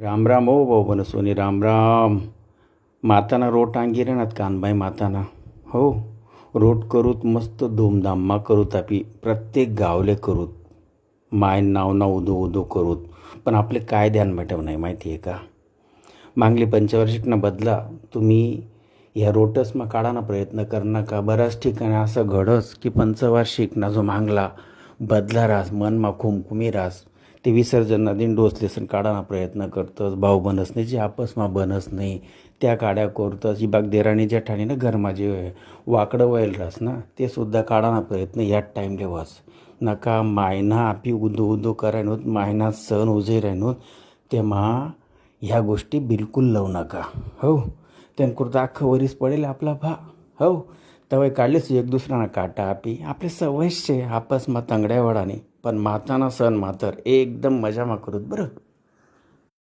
રામ રામ ઓ બહુ બનસોની રામ રામ માતાના रोट अंगिरेनात कानबाई माताना हो रोट करूत मस्त धूमधाममा करूत आपी प्रत्येक गावले करूत माय नाव ना उदो उदो करूत पण आपले काय ध्यान भेटव नाही माहिती आहे का मागली पंचवार्षिकनं बदला तुम्ही या रोटसमा काढाना प्रयत्न कर नका बऱ्याच ठिकाणी असं घडस की पंचवार्षिकना जो मागला बदला रास मनमा खुमखुमी रास ते विसर्जन नदीन डोसलेसन काढाना प्रयत्न करतस भाऊ बनस नाही जे आपसमा बनस नाही त्या काड्या करतस. ही बाग देराणी जेठाणीनं घरमा जे वाकडं व्हायला रास ना ते सुद्धा काढाना प्रयत्न याच टाईमले वस. नका मायना आपी उदो उदो करायनोत मायना सण उजे राहनोत तेव्हा ह्या गोष्टी बिलकुल लावू नका. हो त्यांकुरता अख्खं वरीस पडेल आपला भा. हो तवय काढलीच एक दुसऱ्यानं काटा आपी. आपले सवयशे आपसमा तंगड्या वडाने. पण माताना सण मातर एकदम मजामा करूत बरं.